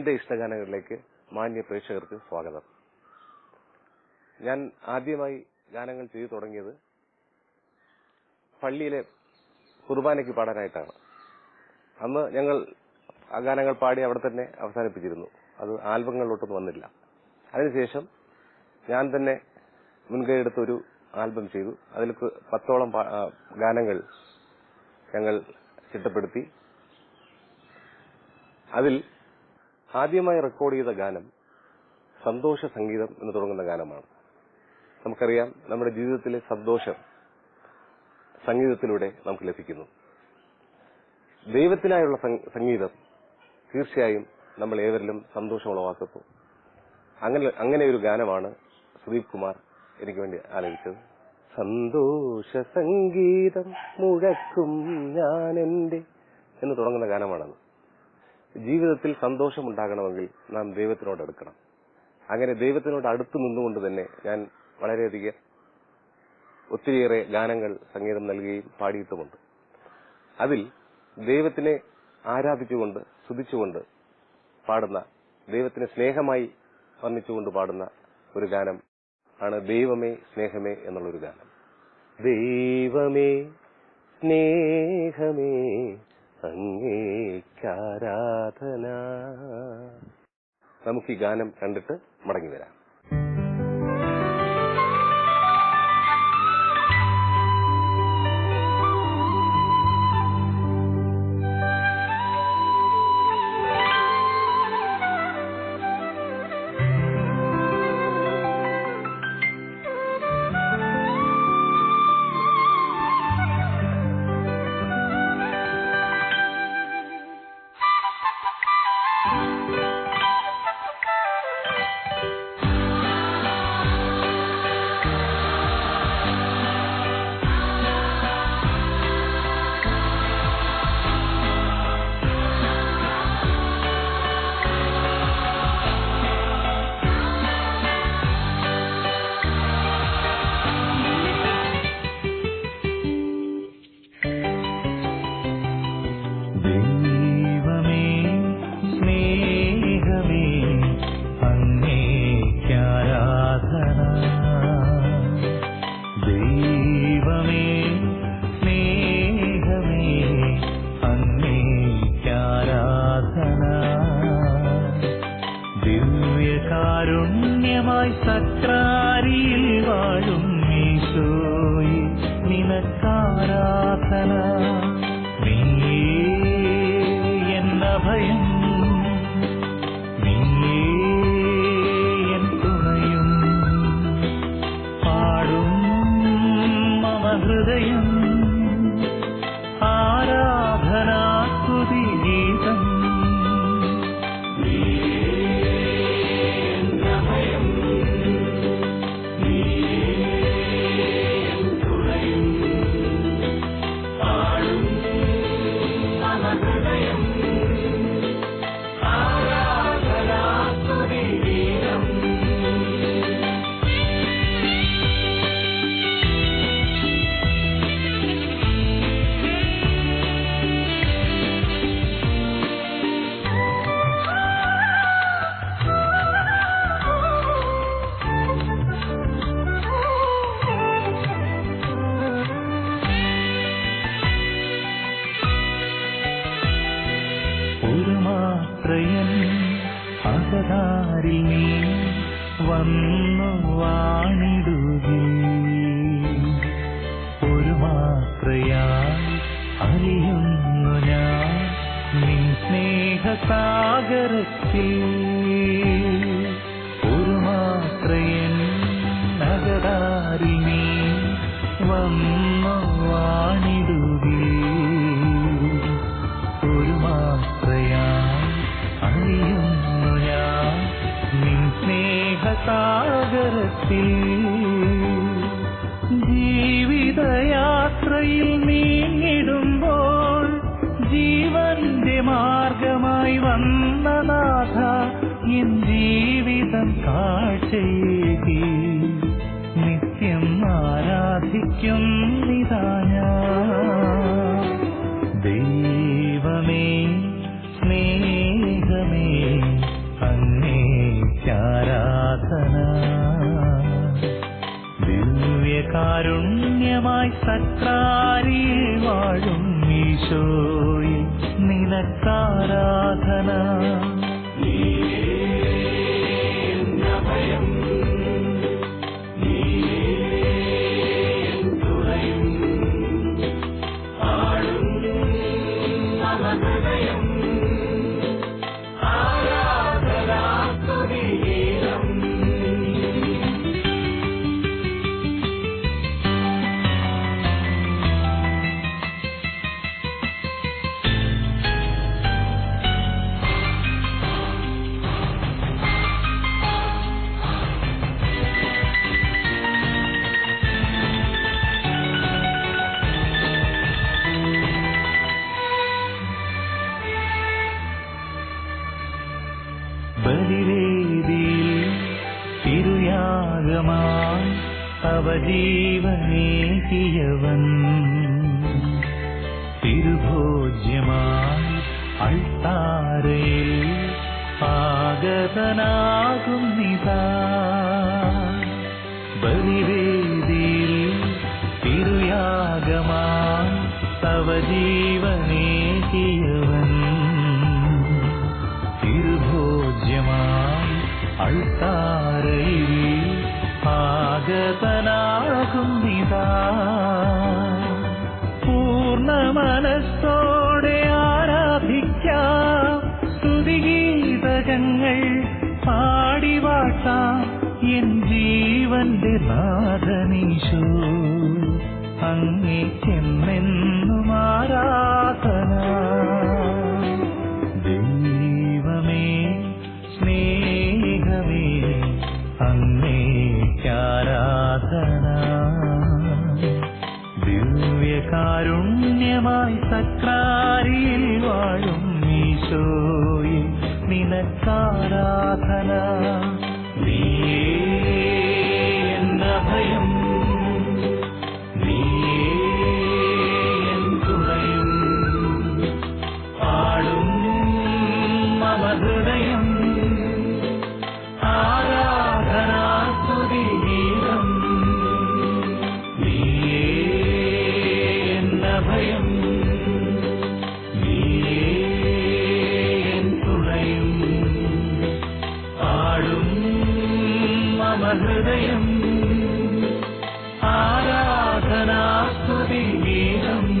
എന്റെ ഇഷ്ടഗാനങ്ങളിലേക്ക് മാന്യ പ്രേക്ഷകർക്ക് സ്വാഗതം. ഞാൻ ആദ്യമായി ഗാനങ്ങൾ ചെയ്തു തുടങ്ങിയത് പള്ളിയിലെ കുർബാനയ്ക്ക് പാടാനായിട്ടാണ്. അന്ന് ഞങ്ങൾ ആ ഗാനങ്ങൾ പാടി അവിടെ തന്നെ അവസാനിപ്പിച്ചിരുന്നു. അത് ആൽബങ്ങളിലോട്ടൊന്നും വന്നില്ല. അതിനുശേഷം ഞാൻ തന്നെ മുൻകൈയെടുത്ത് ഒരു ആൽബം ചെയ്തു. അതിൽ പത്തോളം ഗാനങ്ങൾ ഞങ്ങൾ ചിട്ടപ്പെടുത്തി. അതിൽ ആദ്യമായി റെക്കോർഡ് ചെയ്ത ഗാനം സന്തോഷ സംഗീതം എന്ന് തുടങ്ങുന്ന ഗാനമാണ്. നമുക്കറിയാം നമ്മുടെ ജീവിതത്തിലെ സന്തോഷം സംഗീതത്തിലൂടെ നമുക്ക് ലഭിക്കുന്നു. ദൈവത്തിനായുള്ള സംഗീതം തീർച്ചയായും നമ്മൾ ഏവരിലും സന്തോഷം ഉളവാക്കുന്നു അങ്ങനെ അങ്ങനെ ഒരു ഗാനമാണ് സുദീപ് കുമാർ എനിക്ക് വേണ്ടി ആലപിച്ചത്. സന്തോഷ സംഗീതം മുഴക്കും ഞാൻ എന്റെ എന്ന് തുടങ്ങുന്ന ഗാനമാണത്. ജീവിതത്തിൽ സന്തോഷം ഉണ്ടാകണമെങ്കിൽ നാം ദൈവത്തിനോട് അടുക്കണം. അങ്ങനെ ദൈവത്തിനോട് അടുത്ത് നിന്നുകൊണ്ട് തന്നെ ഞാൻ വളരെയധികം ഒത്തിരിയേറെ ഗാനങ്ങൾ സംഗീതം നൽകുകയും പാടിയിട്ടുമുണ്ട്. അതിൽ ദൈവത്തിനെ ആരാധിച്ചുകൊണ്ട് സ്തുതിച്ചുകൊണ്ട് പാടുന്ന ദൈവത്തിനെ സ്നേഹമായി വർണിച്ചുകൊണ്ട് പാടുന്ന ഒരു ഗാനം ആണ് ദൈവമേ സ്നേഹമേ എന്നുള്ളൊരു ഗാനം. ദൈവമേ സ്നേഹമേ അങ്ങേക്കാരാധന നമുക്ക് ഈ ഗാനം കണ്ടിട്ട് മടങ്ങി വരാം. ദൈവമേ ദിവ്യകാരുണ്യമായി വാഴും ഈശോയെ. നിനക്കാരാധന. സ്നേഹസാഗരത്തിൽ ജീവിതയാത്രയിൽ கற்றார் അവജീവനേകിയവൻ തിരുഭോജ്യമായി അൾത്താരയിൽ ആഗതനാകുന്നിതാ ബലിവേദിയിൽ ജീവന്റെ നാഥനീശോ അങ്ങേക്കെന്നെന്നും ഹൃദയം. ആരാധനാസ്തുതി ഗീതം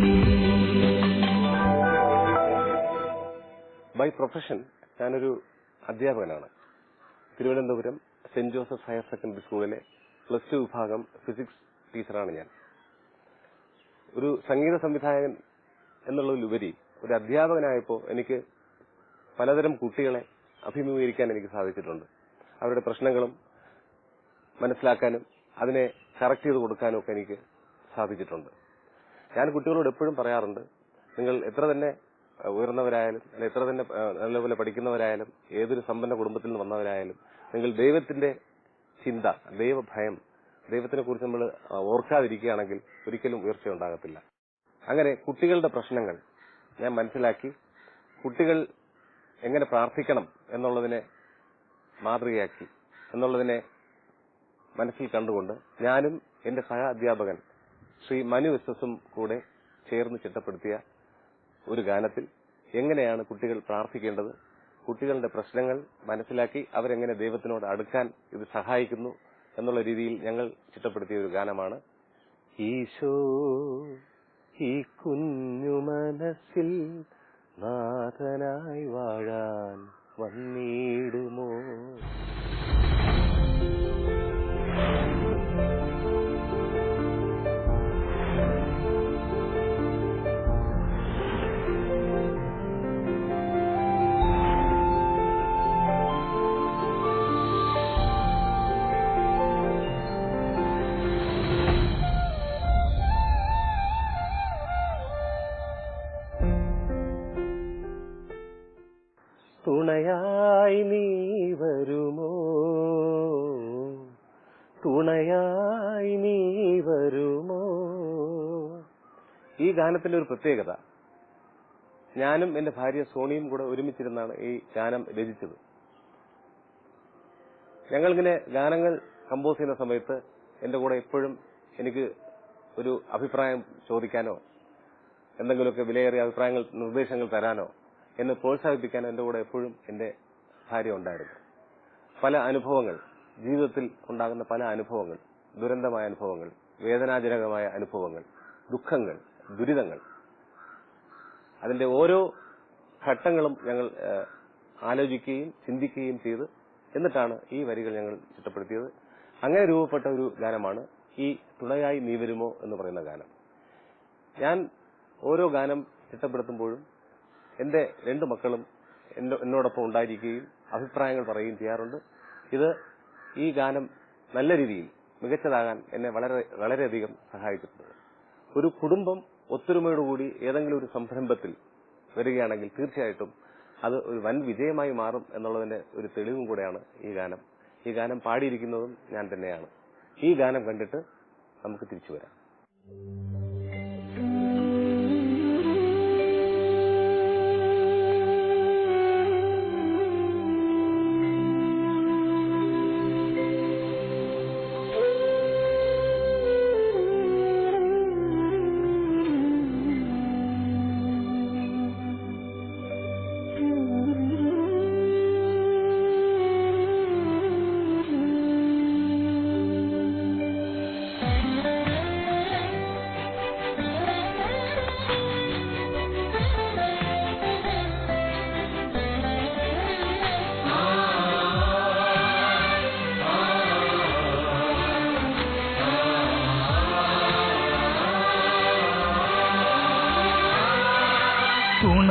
ബൈ പ്രൊഫഷൻ ഞാനൊരു അധ്യാപകനാണ്. Thiruvananthapuram saint Joseph higher secondary സ്കൂളിലെ പ്ലസ് ടു വിഭാഗം ഫിസിക്സ് ടീച്ചറാണ് ഞാൻ. ഒരു സംഗീത സംവിധായകൻ എന്നുള്ളതിലുപരി ഒരു അധ്യാപകനായപ്പോൾ എനിക്ക് പലതരം കുട്ടികളെ അഭിമുഖീകരിക്കാൻ എനിക്ക് സാധിച്ചിട്ടുണ്ട്. അവരുടെ പ്രശ്നങ്ങളും മനസ്സിലാക്കാനും അതിനെ കറക്റ്റ് ചെയ്ത് കൊടുക്കാനും ഒക്കെ എനിക്ക് സാധിച്ചിട്ടുണ്ട്. ഞാൻ കുട്ടികളോട് എപ്പോഴും പറയാറുണ്ട് നിങ്ങൾ എത്ര തന്നെ ഉയർന്നവരായാലും അല്ലെ എത്ര തന്നെ നല്ലപോലെ പഠിക്കുന്നവരായാലും ഏതൊരു സമ്പന്ന കുടുംബത്തിൽ നിന്ന് വന്നവരായാലും നിങ്ങൾ ദൈവത്തിന്റെ ചിന്ത ദൈവഭയം ദൈവത്തിനെ കുറിച്ച് നമ്മൾ ഓർക്കാതിരിക്കുകയാണെങ്കിൽ ഒരിക്കലും ഉയർച്ച ഉണ്ടാകത്തില്ല. അങ്ങനെ കുട്ടികളുടെ പ്രശ്നങ്ങൾ ഞാൻ മനസ്സിലാക്കി കുട്ടികൾ എങ്ങനെ പ്രാർത്ഥിക്കണം എന്നുള്ളതിനെ മാതൃകയാക്കി എന്നുള്ളതിനെ മനസ്സിൽ കണ്ടുകൊണ്ട് ഞാനും എന്റെ സഹ അധ്യാപകൻ ശ്രീ മനു എസ് എസും കൂടെ ചേർന്ന് ചിട്ടപ്പെടുത്തിയ ഒരു ഗാനത്തിൽ എങ്ങനെയാണ് കുട്ടികൾ പ്രാർത്ഥിക്കേണ്ടത് കുട്ടികളുടെ പ്രശ്നങ്ങൾ മനസ്സിലാക്കി അവരെങ്ങനെ ദൈവത്തിനോട് അടുക്കാൻ ഇത് സഹായിക്കുന്നു എന്നുള്ള രീതിയിൽ ഞങ്ങൾ ചിട്ടപ്പെടുത്തിയ ഒരു ഗാനമാണ്. ഈശോ ഈ കുഞ്ഞു മനസ്സിൽ നാഥനായി വാഴാൻ വന്നിടുമോ? ഗാനത്തിന്റെ ഒരു പ്രത്യേകത. ഞാനും എന്റെ ഭാര്യ സോണിയും കൂടെ ഒരുമിച്ചിരുന്നാണ് ഈ ഗാനം രചിച്ചത്. ഞങ്ങളിങ്ങനെ ഗാനങ്ങൾ കമ്പോസ് ചെയ്യുന്ന സമയത്ത് എന്റെ കൂടെ എപ്പോഴും എനിക്ക് ഒരു അഭിപ്രായം ചോദിക്കാനോ എന്തെങ്കിലുമൊക്കെ വിലയേറിയ അഭിപ്രായങ്ങൾ നിർദ്ദേശങ്ങൾ തരാനോ എന്നെ പ്രോത്സാഹിപ്പിക്കാനോ എന്റെ കൂടെ എപ്പോഴും എന്റെ ഭാര്യ ഉണ്ടായിരുന്നു. പല അനുഭവങ്ങൾ ജീവിതത്തിൽ ഉണ്ടാകുന്ന പല അനുഭവങ്ങൾ ദുരന്തമായ അനുഭവങ്ങൾ വേദനാജനകമായ അനുഭവങ്ങൾ ദുഃഖങ്ങൾ ദുരിതങ്ങൾ. അതിന്റെ ഓരോ ഘട്ടങ്ങളും ഞങ്ങൾ ആലോചിക്കുകയും ചിന്തിക്കുകയും ചെയ്ത് എന്നിട്ടാണ് ഈ വരികൾ ഞങ്ങൾ ചിട്ടപ്പെടുത്തിയത്. അങ്ങനെ രൂപപ്പെട്ട ഒരു ഗാനമാണ് ഈ തുണയായി നീ വരുമോ എന്ന് പറയുന്ന ഗാനം. ഞാൻ ഓരോ ഗാനം ചിട്ടപ്പെടുത്തുമ്പോഴും എന്റെ രണ്ട് മക്കളും എന്നോടൊപ്പം ഉണ്ടായിരിക്കുകയും അഭിപ്രായങ്ങൾ പറയുകയും ചെയ്യാറുണ്ട്. ഇത് ഈ ഗാനം നല്ല രീതിയിൽ മികച്ചതാകാൻ എന്നെ വളരെ വളരെയധികം സഹായിച്ചിട്ടുണ്ട്. ഒരു കുടുംബം ഒത്തൊരുമയോടുകൂടി ഏതെങ്കിലും ഒരു സംരംഭത്തിൽ വരികയാണെങ്കിൽ തീർച്ചയായിട്ടും അത് ഒരു വൻ വിജയമായി മാറും എന്നുള്ളതിന്റെ ഒരു തെളിവും കൂടെയാണ് ഈ ഗാനം. ഈ ഗാനം പാടിയിരിക്കുന്നതും ഞാൻ തന്നെയാണ്. ഈ ഗാനം കണ്ടിട്ട് നമുക്ക് തിരിച്ചു വരാം.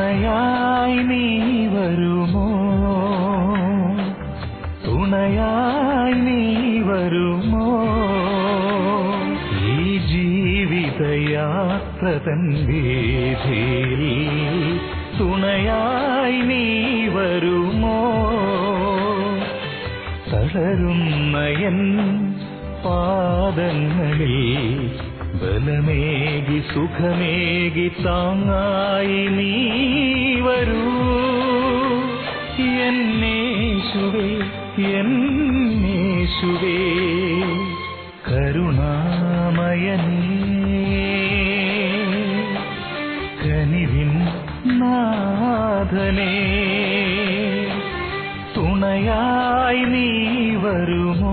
തുണയായി നീ വരുമോ? തുണയായി നീ വരുമോ? ഈ ജീവിതയാത്ര തൻ വീതിയിൽ തുണയായി നീ വരുമോ? തളരുന്ന എൻ പാദങ്ങളിൽ ബലമേകി സുഖമേകി താങ്ങായി നീ വരൂ. എന്നേശുവേ എന്നേശുവേ കരുണാമയനേ കനിവിൻ നാഥനേ തുണയായി നീ വരുമോ?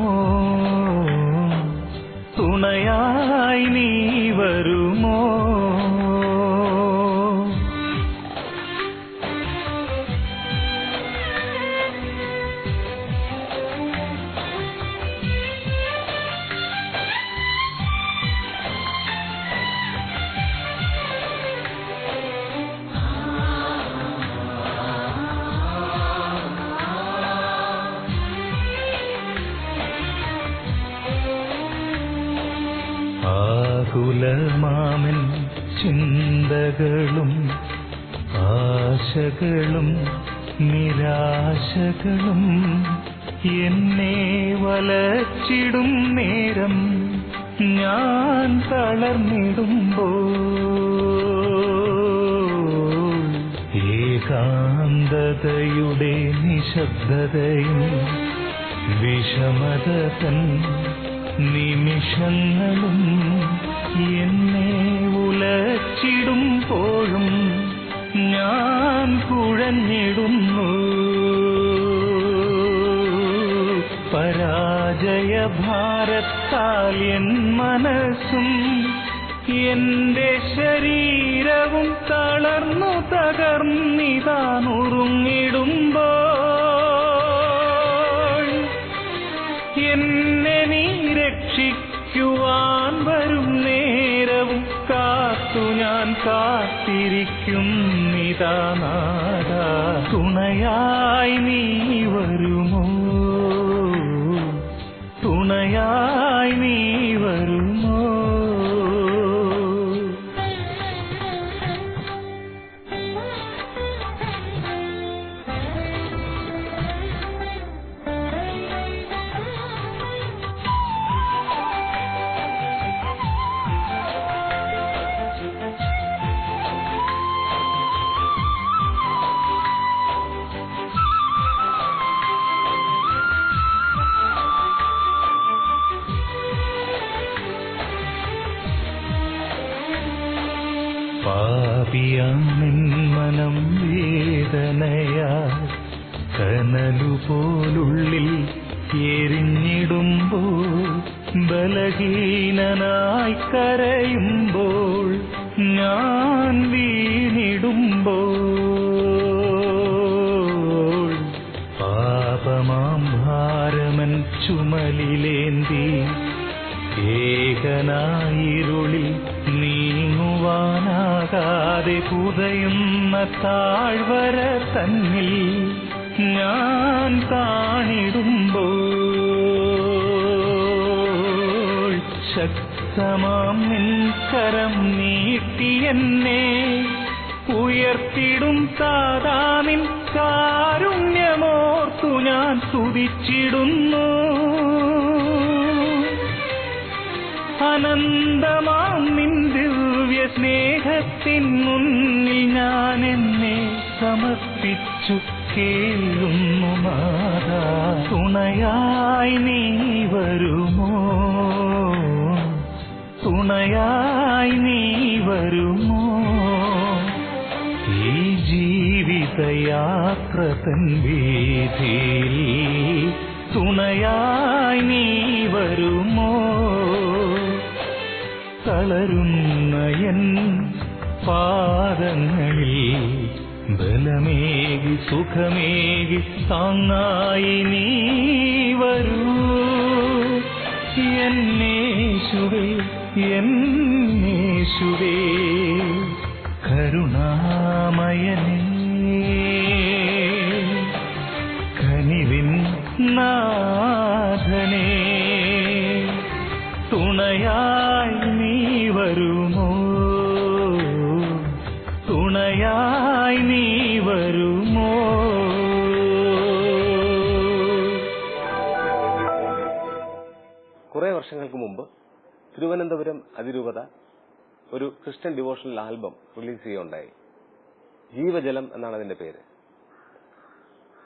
ആശകളും നിരാശകളും എന്നെ വലച്ചിടും നേരം ഞാൻ തളർന്നിടുമ്പോ ഏകാന്തതയുടെ നിശബ്ദതയും വിഷമത തൻ നിമിഷങ്ങളും എന്നെ ഉലച്ചിടുമ്പോഴും ഞാൻ കുഴഞ്ഞിടുന്നു പരാജയഭാരത്താൽ എൻ മനസ്സും എന്റെ ശരീരവും തളർന്നു തകർന്നിതാ നുറുങ്ങിടുമ്പോൾ എന്നെ നീ രക്ഷിക്കുവാൻ വരും നേരവും കാത്തു ഞാൻ കാത്തിരിക്കും. നിതാനാഥ തുണയായി നീ വരുമോ? തുണയായി നീ മനം വേദനയാ കനലുപോലുള്ളിൽ എരിഞ്ഞിടുമ്പോൾ ബലഹീനനായി കരയുമ്പോൾ ഞാൻ വീണിടുമ്പോൾ പാപമാം ഭാരമൻ ചുമലിലേന്തി ഏകനായിരുളിൽ നീങ്ങുവാനാകാതെ പുതയുന്ന താഴ്വര തന്നിൽ ഞാൻ കാണിടുമ്പോൾ ശക്തമാം നിൻകരം നീട്ടി എന്നെ ഉയർത്തിടും താതാമിൻ കാരുണ്യമോർത്തു ഞാൻ സ്തുതിച്ചിടുന്നു. അനന്തമാം നിൻ ദിവ്യ സ്നേഹത്തിൻ മുന്നിൽ ഞാൻ എന്നെ സമർപ്പിച്ചു കേൾക്കുന്നു മാതാ. തുണയായി നീ വരുമോ? തുണയായി നീ വരുമോ? ഈ ജീവിതയാത്ര തൻ വീതിയിൽ തുണയായി നീ വരുമോ? തളരുന്ന എൻ പാദങ്ങളിൽ ബലമേകി സുഖമേകി താങ്ങായി നീ വരൂ. എന്നേശുവേ എന്നേശുവേ കരുണാമയനേ. കനിവിൻ നാഥനേ തിരുവനന്തപുരം അതിരൂപത ഒരു ക്രിസ്ത്യൻ ഡിവോഷണൽ ആൽബം റിലീസ് ചെയ്യുകയുണ്ടായി. ജീവജലം എന്നാണ് അതിന്റെ പേര്.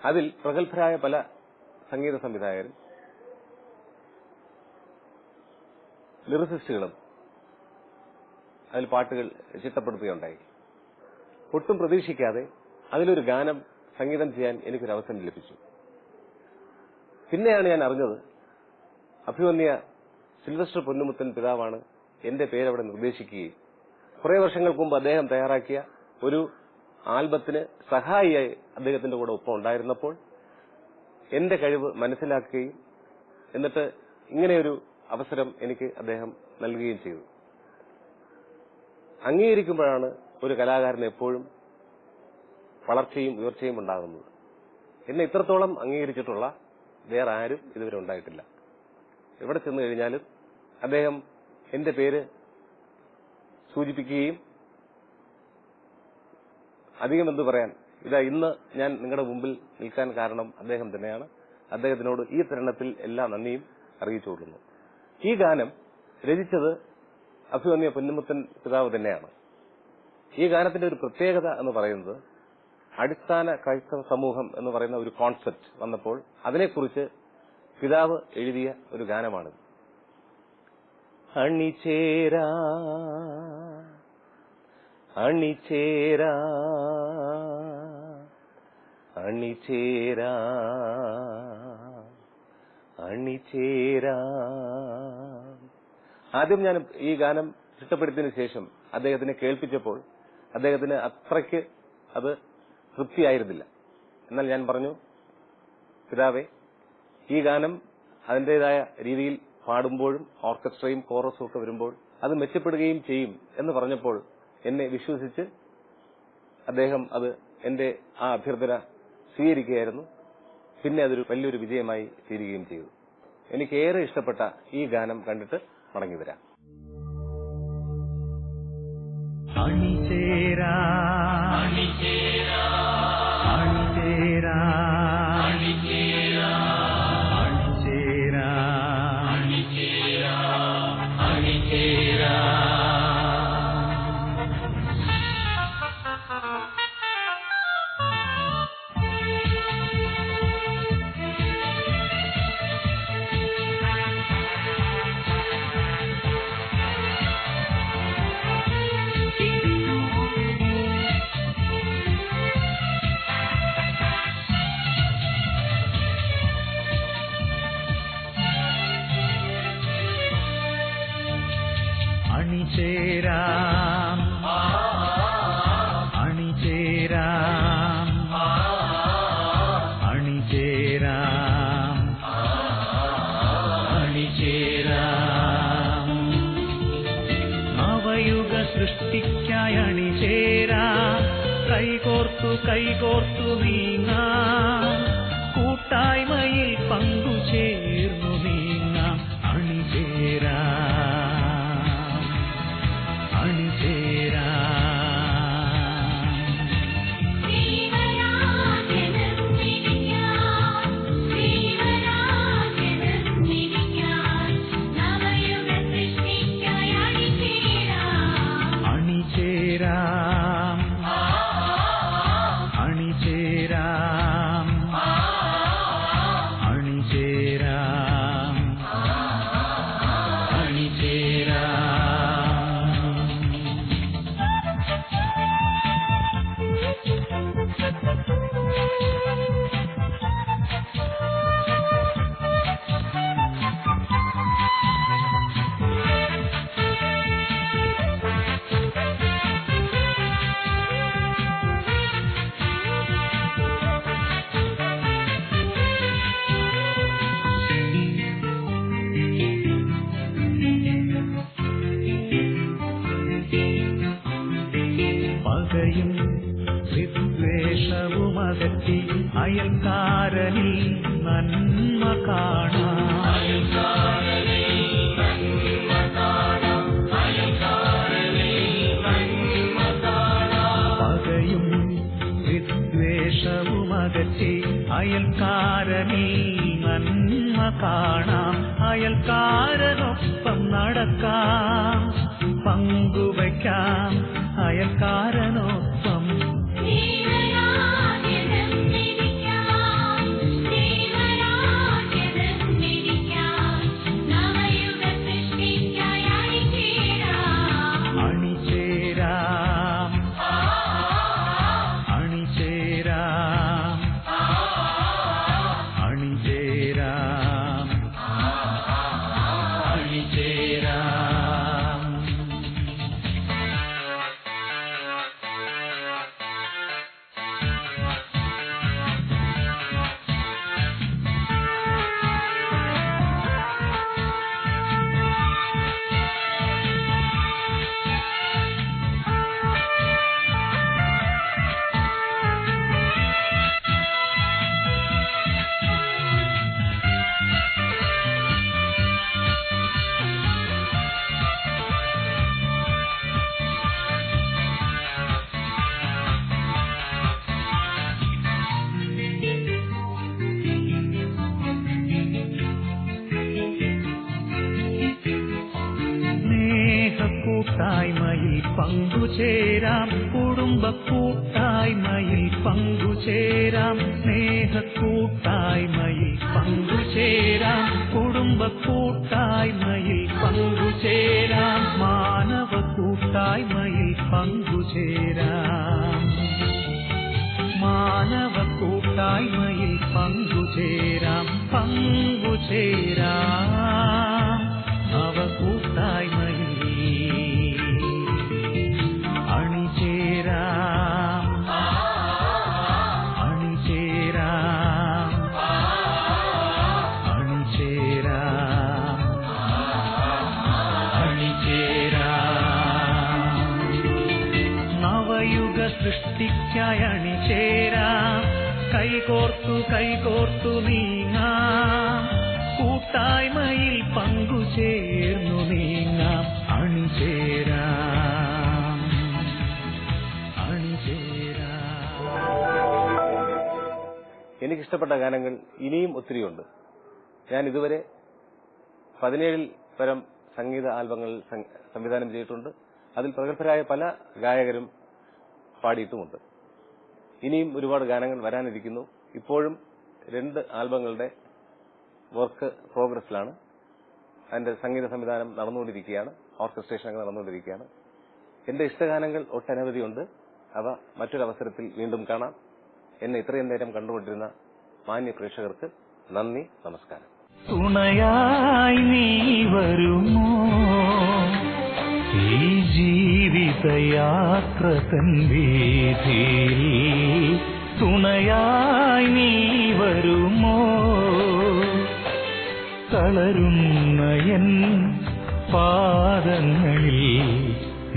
അതിൽ പ്രഗത്ഭരായ പല സംഗീത സംവിധായകരും ലിറിസിസ്റ്റുകളും അതിൽ പാട്ടുകൾ ചിട്ടപ്പെടുത്തുകയുണ്ടായി. ഒട്ടും പ്രതീക്ഷിക്കാതെ അതിലൊരു ഗാനം സംഗീതം ചെയ്യാൻ എനിക്കൊരു അവസരം ലഭിച്ചു. പിന്നെയാണ് ഞാൻ അറിഞ്ഞത് അഭിമന്യ സിൽവസ്റ്റർ പൊന്നുമുത്തൻ പിതാവാണ് എന്റെ പേരവിടെ നിർദ്ദേശിക്കുകയും കുറെ വർഷങ്ങൾക്ക് മുമ്പ് അദ്ദേഹം തയ്യാറാക്കിയ ഒരു ആൽബത്തിന് സഹായിയായി അദ്ദേഹത്തിന്റെ കൂടെ ഒപ്പം ഉണ്ടായിരുന്നപ്പോൾ എന്റെ കഴിവ് മനസ്സിലാക്കുകയും എന്നിട്ട് ഇങ്ങനെയൊരു അവസരം എനിക്ക് അദ്ദേഹം നൽകുകയും ചെയ്തു. അംഗീകരിക്കുമ്പോഴാണ് ഒരു കലാകാരന് എപ്പോഴും വളർച്ചയും ഉയർച്ചയും ഉണ്ടാകുന്നത്. എന്നെ ഇത്രത്തോളം അംഗീകരിച്ചിട്ടുള്ള വേറെ ആരും ഇതുവരെ ഉണ്ടായിട്ടില്ല. എവിടെ ചെന്ന് കഴിഞ്ഞാലും അദ്ദേഹം എന്റെ പേര് സൂചിപ്പിക്കുകയും അധികം എന്ത് പറയാൻ ഇതാ ഇന്ന് ഞാൻ നിങ്ങളുടെ മുമ്പിൽ നിൽക്കാൻ കാരണം അദ്ദേഹം തന്നെയാണ്. അദ്ദേഹത്തിനോട് ഈ തരണത്തിൽ എല്ലാ നന്ദിയും അറിയിച്ചുകൊള്ളുന്നു. ഈ ഗാനം രചിച്ചത് അഭിമന്യ പൊന്നുമുത്തൻ പിതാവ് തന്നെയാണ്. ഈ ഗാനത്തിന്റെ ഒരു പ്രത്യേകത എന്ന് പറയുന്നത് അടിസ്ഥാന ക്രൈസ്തവ സമൂഹം എന്ന് പറയുന്ന ഒരു കോൺസെപ്റ്റ് വന്നപ്പോൾ അതിനെക്കുറിച്ച് പിതാവ് എഴുതിയ ഒരു ഗാനമാണിത്. അണിചേരാ അണിചേരാ അണിചേരാ അണിചേരാ. ആദ്യം ഞാൻ ഈ ഗാനം ചിട്ടപ്പെടുത്തിയതിനു ശേഷം അദ്ദേഹത്തിനെ കേൾപ്പിച്ചപ്പോൾ അദ്ദേഹത്തിന് അത്രയ്ക്ക് അത് തൃപ്തിയായിരുന്നില്ല. എന്നാൽ ഞാൻ പറഞ്ഞു പിതാവേ ഈ ഗാനം അതിന്റേതായ രീതിയിൽ പാടുമ്പോഴും ഓർക്കസ്ട്രയും കോറസും ഒക്കെ വരുമ്പോൾ അത് മെച്ചപ്പെടുകയും ചെയ്യും എന്ന് പറഞ്ഞപ്പോൾ എന്നെ വിശ്വസിച്ച് അദ്ദേഹം അത് എന്റെ ആ അഭ്യർത്ഥന സ്വീകരിക്കുകയായിരുന്നു. പിന്നെ അതൊരു വലിയൊരു വിജയമായി തീരുകയും ചെയ്തു. എനിക്ക് ഏറെ ഇഷ്ടപ്പെട്ട ഈ ഗാനം കണ്ടിട്ട് മടങ്ങി വരാം. അണിചേരാ. അയൽക്കാരനിൽ നന്മ കാണാം. പകയും വിദ്വേഷവും അകറ്റി അയൽക്കാരനിൽ നന്മ കാണാം. അയൽക്കാരനൊപ്പം നടക്കാം പങ്കുവയ്ക്കാം. അയൽക്കാരനൊപ്പം കൈകോർത്തു നീങ്ങാം. കൂട്ടായ്മയിൽ പങ്കുചേർന്നു നീങ്ങാം. അണിചേരാം എനിക്കിഷ്ടപ്പെട്ട ഗാനങ്ങൾ ഇനിയും ഒത്തിരിയുണ്ട്. ഞാൻ ഇതുവരെ പതിനേഴിൽ പരം സംഗീത ആൽബങ്ങൾ സംവിധാനം ചെയ്തിട്ടുണ്ട്. അതിൽ പ്രഗത്ഭരായ പല ഗായകരും പാടിയിട്ടുമുണ്ട്. ഇനിയും ഒരുപാട് ഗാനങ്ങൾ വരാനിരിക്കുന്നു. ഇപ്പോഴും രണ്ട് ആൽബങ്ങളുടെ വർക്ക് പ്രോഗ്രസ്സിലാണ്. അതിന്റെ സംഗീത സംവിധാനം നടന്നുകൊണ്ടിരിക്കുകയാണ്. ഓർക്കസ്ട്രേഷനൊക്കെ നടന്നുകൊണ്ടിരിക്കുകയാണ്. എന്റെ ഇഷ്ടഗാനങ്ങൾ ഒട്ടനവധിയുണ്ട് അവ മറ്റൊരവസരത്തിൽ വീണ്ടും കാണാം. എന്നെ ഇത്രയും നേരം കണ്ടുകൊണ്ടിരുന്ന മാന്യ പ്രേക്ഷകർക്ക് നന്ദി നമസ്കാരം. തുണയായി നീ വരുമോ ഈ ജീവിതയാത്ര തൻ തുണയായി നീ വരുമോ? തളരുന്ന എൻ പാദങ്ങളിൽ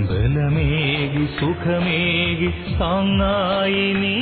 ബലമേകി സുഖമേകി താങ്ങായി നീ